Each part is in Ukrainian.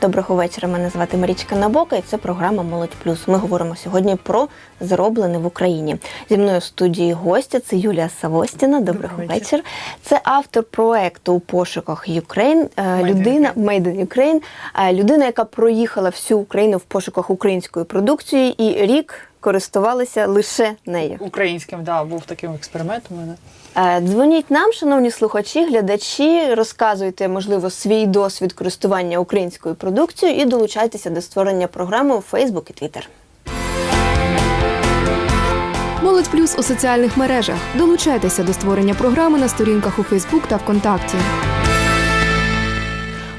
Доброго вечора. Мене звати Марічка Набока, і це програма Молодь Плюс. Ми говоримо сьогодні про зроблене в Україні. Зі мною в студії гостя це Юлія Савостіна. Доброго Добрий вечір. вечір. Це автор проекту у пошуках in Людина Made in Ukraine. Е, Людина, яка проїхала всю Україну в пошуках української продукції, і рік користувалися лише нею. Українським, да, був таким експеримент у мене. Е, Дзвоніть нам, шановні слухачі, глядачі, розказуйте, можливо, свій досвід користування українською продукцією і долучайтеся до створення програми у Facebook і Twitter. Молодь плюс у соціальних мережах. Долучайтеся до створення програми на сторінках у Фейсбук та ВКонтакті.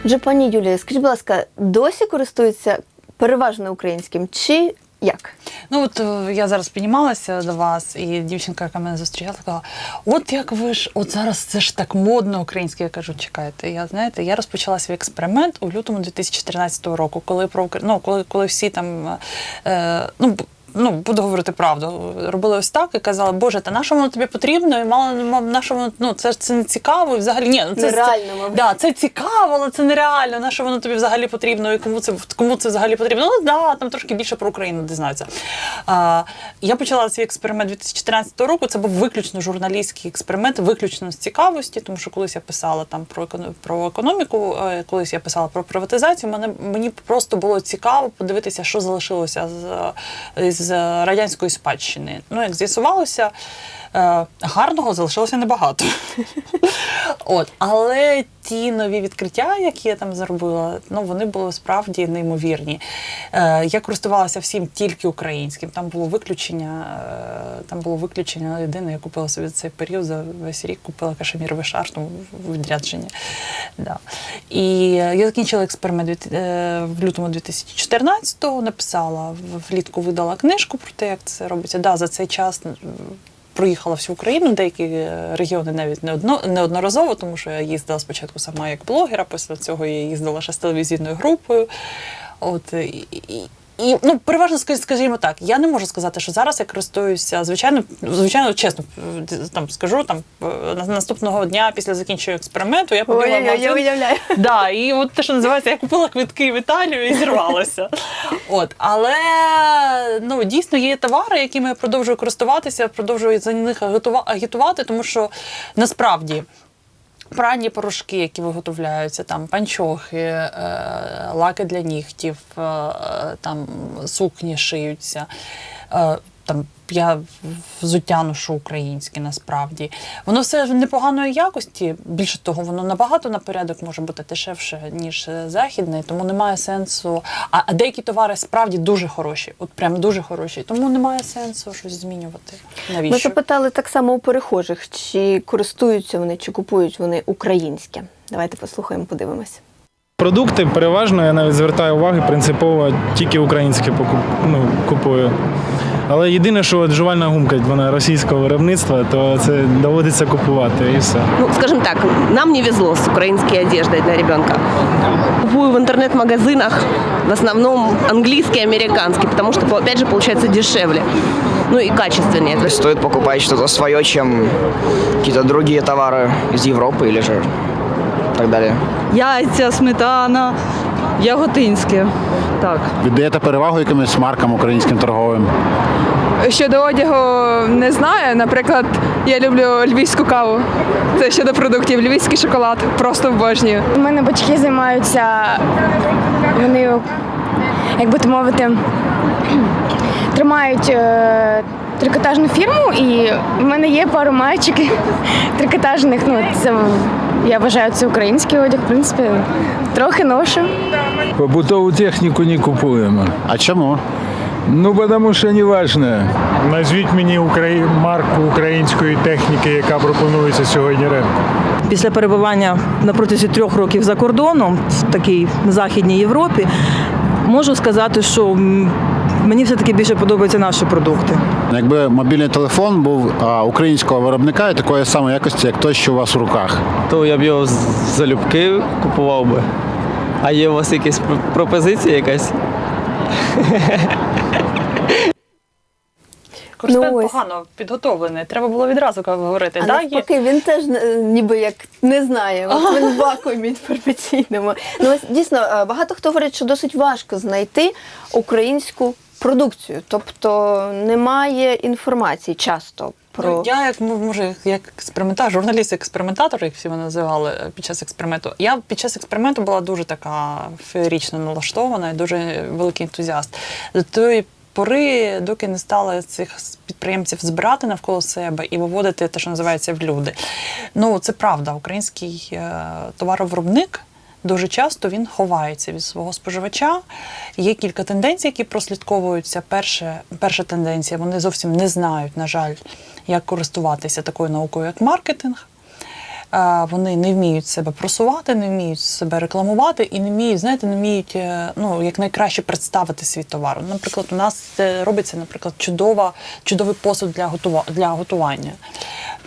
Отже, пані Юлія, скажіть, будь ласка, досі користуються переважно українським чи як? Ну от е, я зараз піднімалася до вас, і дівчинка, яка мене зустрічала, сказала: от як ви ж, от зараз це ж так модно українське. Я кажу, чекайте. Я знаєте, я розпочала свій експеримент у лютому 2014 року, коли про ну, коли, коли всі там е, ну. Ну, буду говорити правду. Робили ось так і казали, Боже, та на що воно тобі потрібно? І мало на що воно ну це ж це не цікаво. І взагалі ні, ну це Нереально, мабуть. да, це цікаво, але це нереально. На що воно тобі взагалі потрібно? І кому це кому це взагалі потрібно? Ну да, там трошки більше про Україну дізнаються. А, я почала свій експеримент 2014 року. Це був виключно журналістський експеримент, виключно з цікавості, тому що колись я писала там про про економіку, е, колись я писала про приватизацію. Мене мені просто було цікаво подивитися, що залишилося з, з радянської спадщини. Ну, як з'ясувалося, е, гарного залишилося небагато. От, але ті нові відкриття, які я там зробила, ну вони були справді неймовірні. Е, я користувалася всім тільки українським. Там було виключення. е, Там було виключення єдине. Я купила собі цей період за весь рік купила кашеміровий шар тому в відрядження. Да. І я закінчила експеримент від- е, в лютому 2014-го, написала влітку видала книжку про те, як це робиться. Да, за цей час проїхала всю Україну, деякі е, регіони навіть не одно, неодноразово, тому що я їздила спочатку сама як блогера, після цього я їздила ще з телевізійною групою. От, і, і ну, переважно скаж- скажімо так, я не можу сказати, що зараз я користуюся, звичайно, звичайно, чесно там скажу, там на- наступного дня після закінчення експерименту я побігла в магазин. уявляю. Да, і от те, що називається, я купила квитки в Італію і зірвалася. От, але ну дійсно є товари, якими я продовжую користуватися, продовжую за них агітувати, тому що насправді. Пральні порошки, які виготовляються, там панчохи, е, лаки для нігтів, е, там сукні шиються. Е, там я взуття ношу українське насправді. Воно все ж непоганої якості. Більше того, воно набагато на порядок може бути дешевше, ніж е, західне, тому немає сенсу. А, а деякі товари справді дуже хороші, от прям дуже хороші. Тому немає сенсу щось змінювати. Навіщо? Ми запитали так само у перехожих, чи користуються вони, чи купують вони українське. Давайте послухаємо, подивимося. Продукти переважно я навіть звертаю уваги, принципово тільки українське покуп, ну, купую. Але єдине, що от жувальна гумка вона російського виробництва, то це доводиться купувати і все. Ну, скажем так, нам не везло с украинской одеждой для ребенка. Купую в интернет-магазинах в основном английский и американский, потому что, опять же, получается дешевле. Ну и качественнее. Стоит покупать что-то свое, чем какие-то другие товары из Европы или же так далее. яйця, сметана, яготинське. Так. Віддаєте перевагу якимось маркам українським торговим? Щодо одягу не знаю. Наприклад, я люблю львівську каву. Це щодо продуктів. Львівський шоколад просто обожнюю. У мене батьки займаються, вони, як би то мовити, тримають е, трикотажну фірму, і в мене є пару маєчок трикотажних. Ну, це я вважаю, це український одяг, в принципі, трохи ношу. Побутову техніку не купуємо. А чому? Ну, тому що не важно. Назвіть мені украї... марку української техніки, яка пропонується сьогодні ринку. Після перебування на протязі трьох років за кордоном в такій західній Європі можу сказати, що мені все-таки більше подобаються наші продукти. Якби мобільний телефон був українського виробника і такої самої якості, як той, що у вас в руках. то я б його залюбки купував би. А є у вас якась пропозиція якась? Кореспондент Ну, погано підготовлений. Треба було відразу говорити. А да, є? він теж е, ніби як не знає. От він в вакуумі інформаційному. Ну ось дійсно е, багато хто говорить, що досить важко знайти українську продукцію, тобто немає інформації часто про Ну, я як м- може як- як експериментатор, журналіст-експериментатор, як всі мене називали е, під час експерименту. Я під час експерименту була дуже така феєрично налаштована і дуже великий ентузіаст. До тої пори, доки не стали цих підприємців збирати навколо себе і виводити те, що називається в люди. Ну це правда, український е, товаровиробник. Дуже часто він ховається від свого споживача. Є кілька тенденцій, які прослідковуються. Перше, перша тенденція вони зовсім не знають, на жаль, як користуватися такою наукою, як маркетинг. Вони не вміють себе просувати, не вміють себе рекламувати і не вміють, знаєте, не вміють е, ну, як найкраще представити свій товар. Наприклад, у нас е, робиться, наприклад, чудова, чудовий посуд для готування.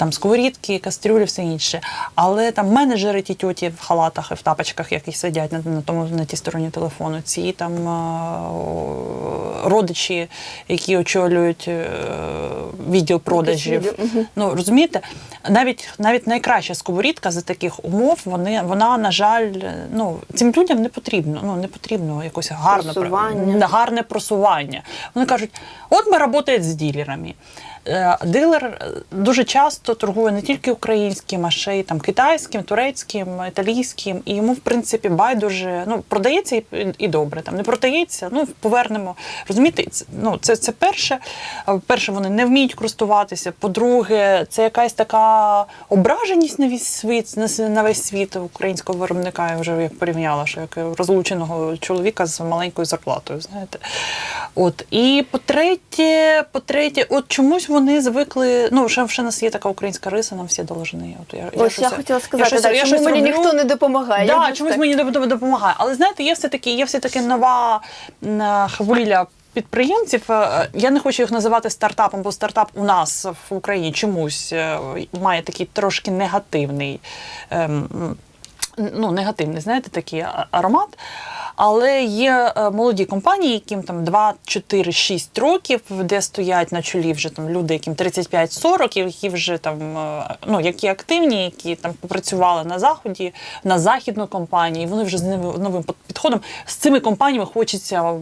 Там сковорідки, кастрюлі, все інше. Але там менеджери ті тьоті в халатах і в тапочках, які сидять на, на тому на тій стороні телефону, ці там е, родичі, які очолюють е, відділ продажів. Ну розумієте, навіть навіть найкраща сковорідка за таких умов, вони вона, на жаль, ну цим людям не потрібно. Ну не потрібно якось гарне Просування. гарне просування. Вони кажуть, от ми працюємо з ділерами. Е, Дилер е, дуже часто торгує не тільки українським, а ще й там китайським, турецьким, італійським, і йому в принципі байдуже ну продається і, і добре. Там не продається, ну повернемо. Розумієте, це, ну це, це перше. А, Перше, вони не вміють користуватися. По-друге, це якась така ображеність на весь світ на весь світ українського виробника. Я вже як порівняла, що як розлученого чоловіка з маленькою зарплатою. Знаєте, от і по-третє, по-третє, от чомусь вони звикли. Ну, ще, ще в нас є така українська риса, нам всі должны. От я, ось я щось- хотіла сказати, щось- так, я чому мені роблю. ніхто не допомагає. Да, Я чомусь так. мені доп- доп- допомагає. Але знаєте, є все таки, є все таки нова м, хвиля. Підприємців, Е, я не хочу їх називати стартапом, бо стартап у нас в Україні чомусь е, має такий трошки негативний, ем, ну, негативний, знаєте, такий аромат. Але є е, молоді компанії, яким там 2, 4, 6 років, де стоять на чолі вже там люди, яким 35-40, які вже там е, ну які активні, які там попрацювали на заході, на західну компанію. і Вони вже з новим підходом. З цими компаніями хочеться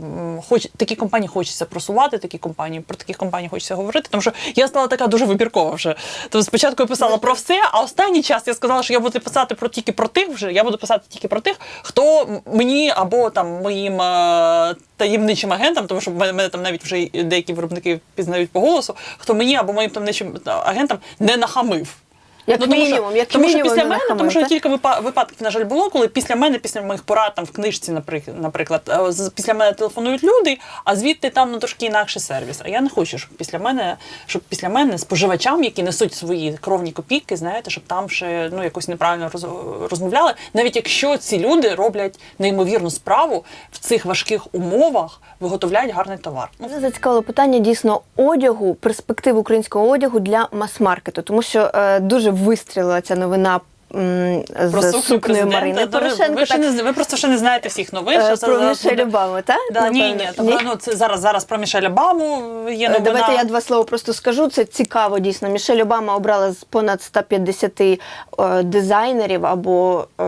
хоч такі компанії хочеться просувати. Такі компанії про такі компанії хочеться говорити. Тому що я стала така дуже вибіркова вже. Тобто спочатку я писала про все, а останній час я сказала, що я буду писати про тільки про тих вже. Я буду писати тільки про тих, хто мені або там моїм е, таємничим агентам, тому що мене, там навіть вже деякі виробники пізнають по голосу, хто мені або моїм таємничим агентам не нахамив. Як тому що- мінімум, як тому що після не мене, тому що кілька випа- випадків, на жаль, було, коли після мене, після моїх порад там в книжці, наприклад, е, після мене телефонують люди, а звідти там ну трошки інакший сервіс. А я не хочу, щоб після мене, щоб після мене споживачам, які несуть свої кровні копійки, знаєте, щоб там ще ну якось неправильно роз- розмовляли, навіть якщо ці люди роблять неймовірну справу в цих важких умовах, виготовляють гарний товар. Ну, Мене зацікавило питання дійсно одягу, перспектив українського одягу для мас-маркету, тому що е, дуже вистрілила ця новина. Про З сукнею. Марини Порошенко. Ви, ще не, ви просто ще не знаєте всіх новин. е, що про зараз Мішель. Обаму, так? Да, ні, ні, Напевно. ні? ну, це зараз, зараз про Мішель Обаму є Е, новина. Давайте я два слова просто скажу. Це цікаво дійсно. Мішель Обама обрала з понад 150 е, дизайнерів або е,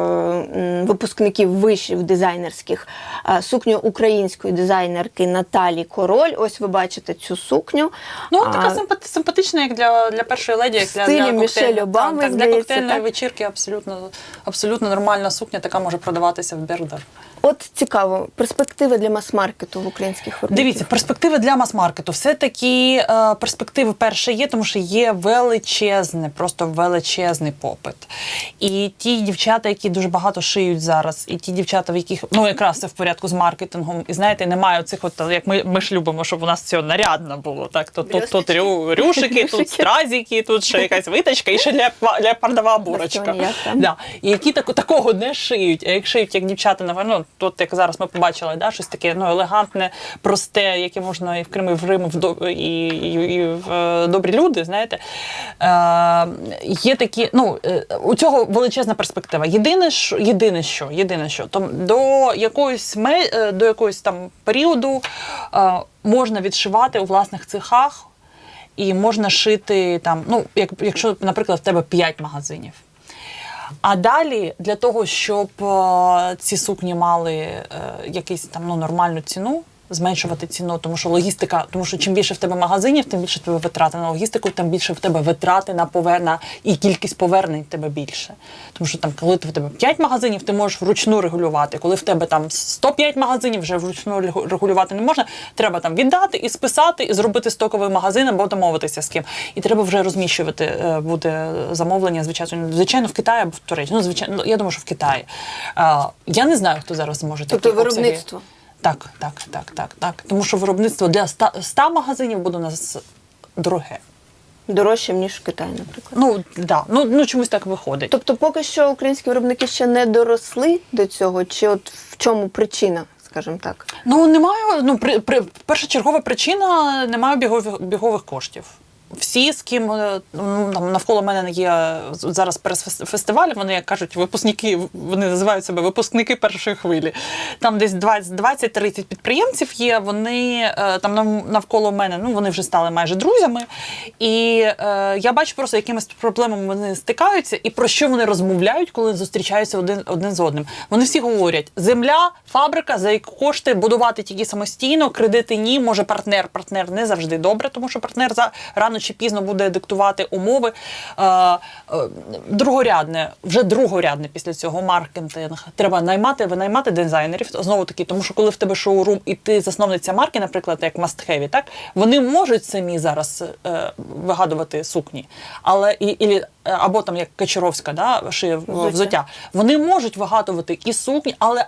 випускників вишів дизайнерських е, сукню української дизайнерки Наталі Король. Ось ви бачите цю сукню. Ну, така симпати- симпатична, як для, для першої леді, як для, для, коктейль- Обами, так, так, для коктейльної так? вечірки абсолютно, абсолютно нормальна сукня, така може продаватися в Бердер. От цікаво, перспективи для мас-маркету в українських виробників. Дивіться, перспективи для мас-маркету. Все-таки е, перспективи перше є, тому що є величезне, просто величезний попит. І ті дівчата, які дуже багато шиють зараз, і ті дівчата, в яких ну якраз це в порядку з маркетингом, і знаєте, немає цих, от як ми, ми ж любимо, щоб у нас все нарядно було. Так, тут, тут, тут рю, рюшики, тут стразики, тут ще якась виточка, і ще ля, леопардова бурочка. Да. І які так, такого не шиють. А як шиють, як дівчата, напевно, тут як зараз ми побачили, да, щось таке ну, елегантне, просте, яке можна і в Крим, і в Рим, в і, і, і в е, добрі люди, знаєте. Е, є такі, ну, е, у цього величезна перспектива. Єдине, що, єдине що, єдине що, то до якоїсь е, до якогось там періоду е, можна відшивати у власних цехах. і можна шити там, ну, як, якщо, наприклад, в тебе 5 магазинів. А далі для того, щоб е, ці сукні мали якийсь там ну, нормальну ціну, зменшувати ціну, тому що логістика, тому що чим більше в тебе магазинів, тим більше в тебе витрати на логістику, тим більше в тебе витрати на поверна і кількість повернень в тебе більше. Тому що там, коли в тебе 5 магазинів, ти можеш вручну регулювати. Коли в тебе там 105 магазинів, вже вручну регу- регулювати не можна. Треба там віддати і списати, і зробити стоковий магазин або домовитися з ким. І треба вже розміщувати е, буде замовлення, звичайно, звичайно, в Китаї або в Туреччині. Ну, звичайно, ну, я думаю, що в Китаї. Я не знаю, хто зараз може Тобто такі обсяги. Так, так, так, так, так. Тому що виробництво для 100, 100 магазинів буде у нас дороге. Дорожчим, ніж в Китаї, наприклад. Ну, да. ну, ну чомусь так виходить. Тобто, поки що українські виробники ще не доросли до цього, чи от в чому причина, скажімо так? Ну немає. Ну при, при першочергова причина немає бігових бігових коштів. Всі, з ким е, ну, там навколо мене є зараз прес-фестиваль, вони як кажуть, випускники, вони називають себе випускники першої хвилі. Там десь 20 20-30 підприємців є. Вони е, там навколо мене, ну вони вже стали майже друзями. І е, я бачу просто, якимись проблемами вони стикаються, і про що вони розмовляють, коли зустрічаються один, один з одним. Вони всі говорять: земля, фабрика, за яку кошти будувати тільки самостійно, кредити ні, може партнер. Партнер не завжди добре, тому що партнер за рано чи пізно буде диктувати умови. Е, е, другорядне, вже другорядне після цього маркетинг. Треба наймати, винаймати дизайнерів. Знову таки, тому що коли в тебе шоурум і ти засновниця марки, наприклад, як Must Have, так вони можуть самі зараз е, вигадувати сукні, але і, і або там як Качаровська, да, шиє взуття. взуття. Вони можуть вигадувати і сукні, але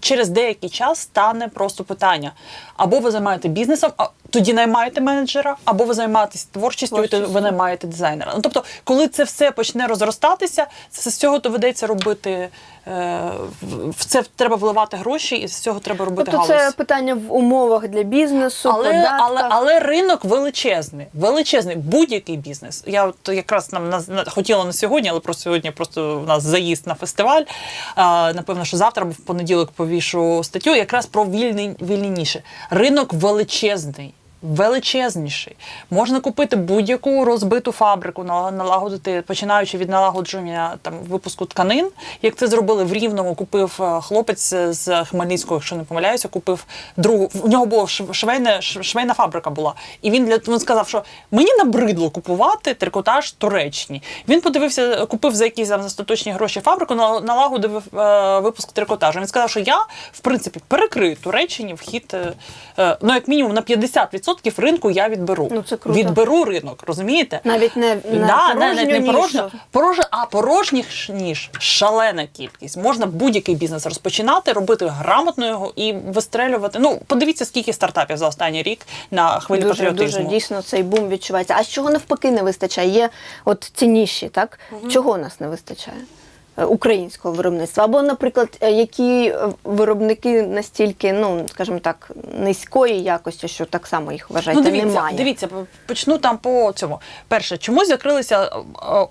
через деякий час стане просто питання: або ви займаєте бізнесом, тоді наймаєте менеджера, або ви займаєтесь творчістю, і то ви наймаєте дизайнера. Ну тобто, коли це все почне розростатися, це з цього доведеться робити. е, в- В це треба вливати гроші, і з цього треба робити Тобто галузь. це питання в умовах для бізнесу, Але, податках. але, але ринок величезний, величезний, будь-який бізнес. Я от якраз нам на, на- хотіла на сьогодні, але просто сьогодні просто у нас заїзд на фестиваль. А, напевно, що завтра або в понеділок повішу статтю, якраз про вільні, вільні ніші. Ринок величезний. Величезніший. Можна купити будь-яку розбиту фабрику, нала- налагодити, починаючи від налагодження там випуску тканин. Як це зробили в Рівному, купив е, хлопець з Хмельницького, якщо не помиляюся, купив другу. В нього була шв- швейна, швейна фабрика була. І він для він сказав, що мені набридло купувати трикотаж Туреччині. Він подивився, купив за якісь там остаточні гроші фабрику, нала- налагодив е, випуск трикотажу. Він сказав, що я в принципі перекрию Туреччині вхід, е, е, ну як мінімум на 50% ринку я відберу. Ну, це круто. Відберу ринок, розумієте? Навіть не, не Да, порожню навіть не порожньо, порожньо, а порожніх ніж шалена кількість. Можна будь-який бізнес розпочинати, робити грамотно його і вистрелювати. Ну, подивіться, скільки стартапів за останній рік на хвилі Дуже, патріотизму. дуже дійсно цей бум відчувається. А з чого навпаки не вистачає? Є от ці ніші, так? Чого нас не вистачає? Е, Українського виробництва. Або, наприклад, е, які е, виробники настільки, ну, скажімо так, низької якості, що так само їх вважаєте, Ну, дивіться, немає. дивіться, почну там по цьому. Перше, чомусь закрилися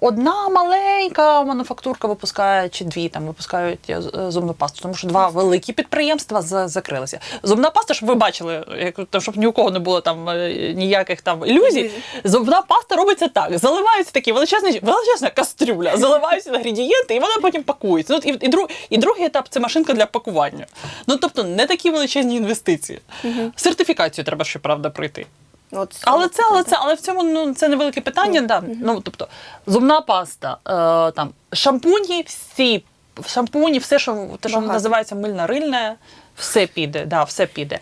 одна маленька мануфактурка випускає, чи дві там випускають зубну пасту, тому що два великі підприємства закрилися. Зубна паста, щоб ви бачили, щоб ні у кого не було там ніяких там ілюзій. Зубна паста робиться так: заливаються такі величезні, величезна кастрюля, заливаються інгредієнти, і вона потім пакується. Ну, і, і, друг, і другий етап це машинка для пакування. Ну тобто не такі величезні інвестиції. Сертифікацію треба, щоправда, пройти. От, Але це, але це, але в цьому ну це невелике питання. Да. Ну тобто зубна паста, е, там шампуні, всі шампуні, все, що те, що Багато. називається мильна рильне, все піде. Да, все піде.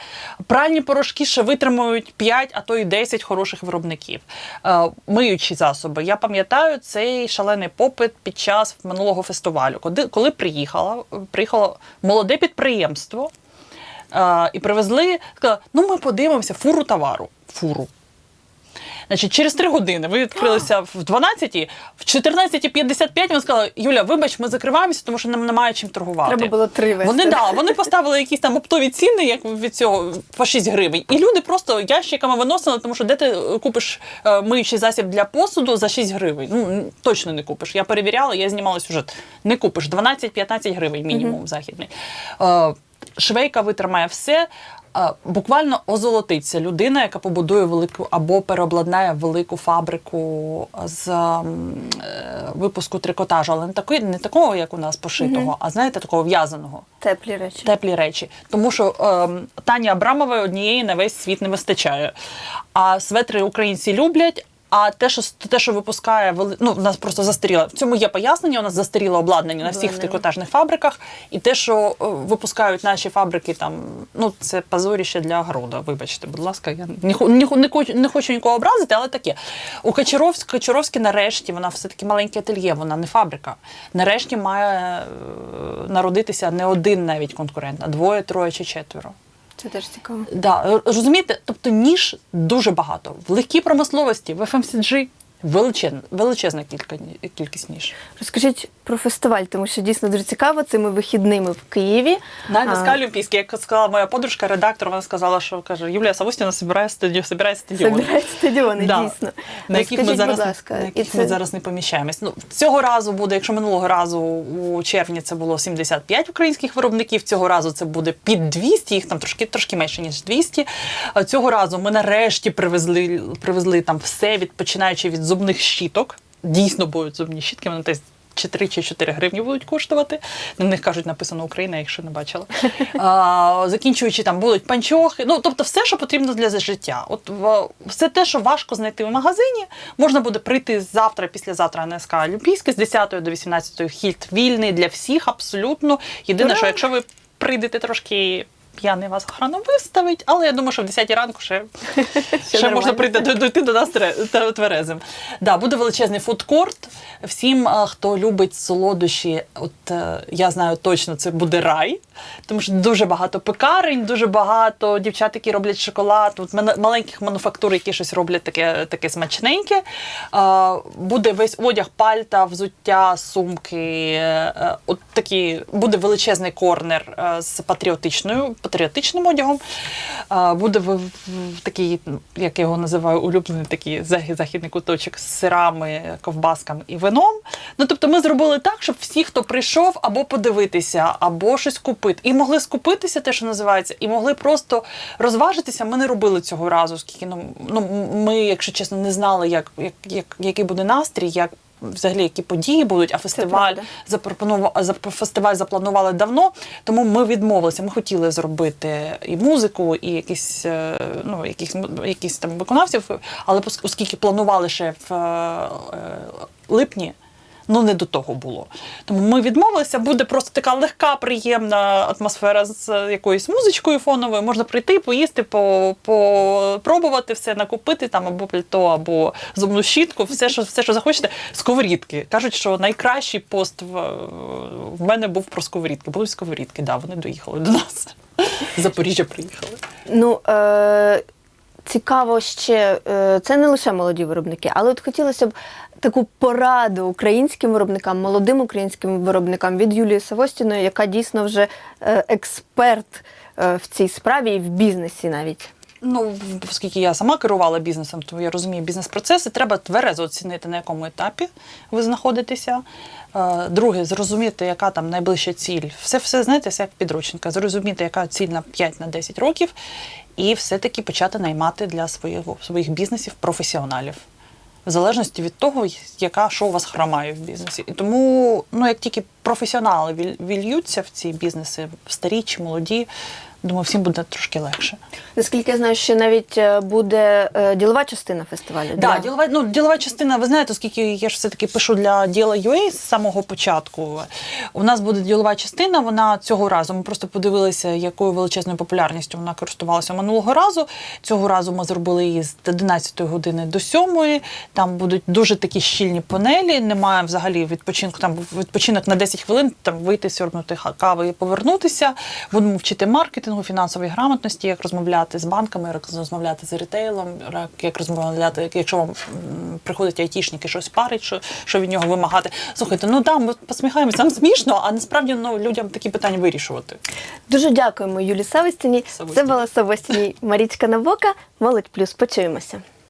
Пральні порошки ще витримують 5, а то й 10 хороших виробників. Е, миючі засоби. Я пам'ятаю цей шалений попит під час минулого фестивалю. Коли, коли приїхала, приїхало молоде підприємство. Е, і привезли, сказали, ну ми подивимося фуру товару. Фуру. Значить, через три години ви відкрилися в 12 в 14.55 вони сказали, Юля, вибач, ми закриваємося, тому що нам немає чим торгувати. Треба було три вести. Вони да, вони поставили якісь там оптові ціни, як від цього по 6 гривень. І люди просто ящиками виносили, тому що де ти е, купиш е, миючий засіб для посуду за 6 гривень. Ну точно не купиш. Я перевіряла, я знімала сюжет. Не купиш 12-15 гривень мінімум західний. Е, Швейка витримає все. Е, буквально озолотиться людина, яка побудує велику або переобладнає велику фабрику з е, випуску трикотажу, але не такої, не такого, як у нас пошитого, угу. а знаєте, такого в'язаного. Теплі речі. Теплі речі. Тому що ем, Тані Абрамової однієї на весь світ не вистачає. А светри українці люблять. А те, що те, що випускає ну, в нас просто застаріло. В цьому є пояснення. У нас застаріло обладнання на всіх трикотажних фабриках. І те, що е, випускають наші фабрики, там ну це позоріще для огорода. Вибачте, будь ласка, я не, не, не, хочу, не хочу нікого образити, але таке. У Качаровськ, Качаровській нарешті вона все таки маленьке ательє, вона не фабрика. Нарешті має е, народитися не один навіть конкурент, а двоє, троє чи четверо. Це теж цікаво. Да, розумієте, тобто ніж дуже багато. В легкій промисловості, в FMCG величезна, величезна кілька, кількість ніж. Розкажіть про фестиваль, тому що дійсно дуже цікаво. Цими вихідними в Києві. Да, А, носка Олімпійські, як сказала моя подружка, редактор, вона сказала, що каже, Юлія Савустіна збирає стадіон, збирає стадіони, Да. дійсно. На яких ми зараз, будь ласка, на яких це- ми зараз не поміщаємось. Ну, цього разу буде, якщо минулого разу у червні це було 75 українських виробників, цього разу це буде під 200, їх там трошки, трошки менше, ніж 200. Цього разу ми нарешті привезли, привезли там все, від, починаючи від зубних щіток. Дійсно будуть зубні щітки, вони десь чи 3 чи 4 гривні будуть коштувати. На них кажуть, написано Україна, якщо не бачила. А, закінчуючи там будуть панчохи. Ну тобто, все, що потрібно для життя. От все те, що важко знайти в магазині, можна буде прийти завтра, післязавтра на СК Олімпійське з 10 до 18 хід вільний для всіх, абсолютно. Єдине, що якщо ви прийдете трошки. П'яний вас охрана виставить, але я думаю, що в 10 ранку ще, ще, можна прийти до- дойти до нас тверезим. Да, буде величезний фудкорт. Всім, хто любить солодощі, от е, я знаю точно, це буде рай, тому що дуже багато пекарень, дуже багато дівчат, які роблять шоколад, от маленьких мануфактур, які щось роблять таке, таке смачненьке. Буде весь одяг, пальта, взуття, сумки. е, е, От такі буде величезний корнер з патріотичною, патріотичним одягом. Буде в, в- такий, як я його називаю, улюблений такий західний куточок з сирами, ковбасками і вином. Ну тобто, ми зробили так, щоб всі, хто прийшов, або подивитися, або щось купити, і могли скупитися, те, що називається, і могли просто розважитися. Ми не робили цього разу, оскільки ну, ну ми, якщо чесно, не знали, як, як, як який буде настрій, як. Взагалі, які події будуть, а фестиваль запропонував за фестиваль запланували давно, тому ми відмовилися. Ми хотіли зробити і музику, і якісь е, ну якісь якісь там виконавців, але оскільки планували ще в е, е, липні. Ну, не до того було. Тому ми відмовилися. Буде просто така легка, приємна атмосфера з якоюсь музичкою фоновою. Можна прийти, поїсти, попробувати все, накупити там або пальто, або зубну щітку, все, що, все, що захочете. Сковорідки. Кажуть, що найкращий пост в, в мене був про сковорідки. Будуть сковорідки, да, вони доїхали до нас. Запоріжжя приїхали. Ну, е, цікаво ще, е, це не лише молоді виробники, але от хотілося б таку пораду українським виробникам, молодим українським виробникам від Юлії Савостіної, яка дійсно вже е, експерт е, в цій справі і в бізнесі навіть. Ну, оскільки я сама керувала бізнесом, то я розумію бізнес-процеси. Треба тверезо оцінити, на якому етапі ви знаходитеся. Е, Друге, зрозуміти, яка там найближча ціль. Все, все знаєте, все як підручника. Зрозуміти, яка ціль на 5-10 років, і все-таки почати наймати для своїх, своїх бізнесів професіоналів. В залежності від того, яка що у вас хромає в бізнесі. І тому, ну як тільки професіонали віль- вільються в ці бізнеси, старі чи молоді, думаю, всім буде трошки легше. Наскільки я знаю, що навіть е, буде е, ділова частина фестивалю. Да, для- ділова, ну, ділова частина, ви знаєте, оскільки я ж все-таки пишу для діла UA з самого початку. У нас буде ділова частина, вона цього разу. Ми просто подивилися, якою величезною популярністю вона користувалася минулого разу. Цього разу ми зробили її з 11 години до 7. Там будуть дуже такі щільні панелі. Немає взагалі відпочинку. Там відпочинок на 10 хвилин, там вийти, сьорбнути кави і повернутися. Будемо вчити маркетингу, фінансової грамотності, як розмовляти з банками, як розмовляти з ритейлом, як- як розмовляти, якщо вам приходить айтішник і щось парить, що, що від нього вимагати. Слухайте, ну да, ми посміхаємося, нам смішно, а насправді ну, людям такі питання вирішувати. Дуже дякуємо Юлі Савостіні. Це була Савостіні Марічка Навока. Молодь плюс. Почуємося.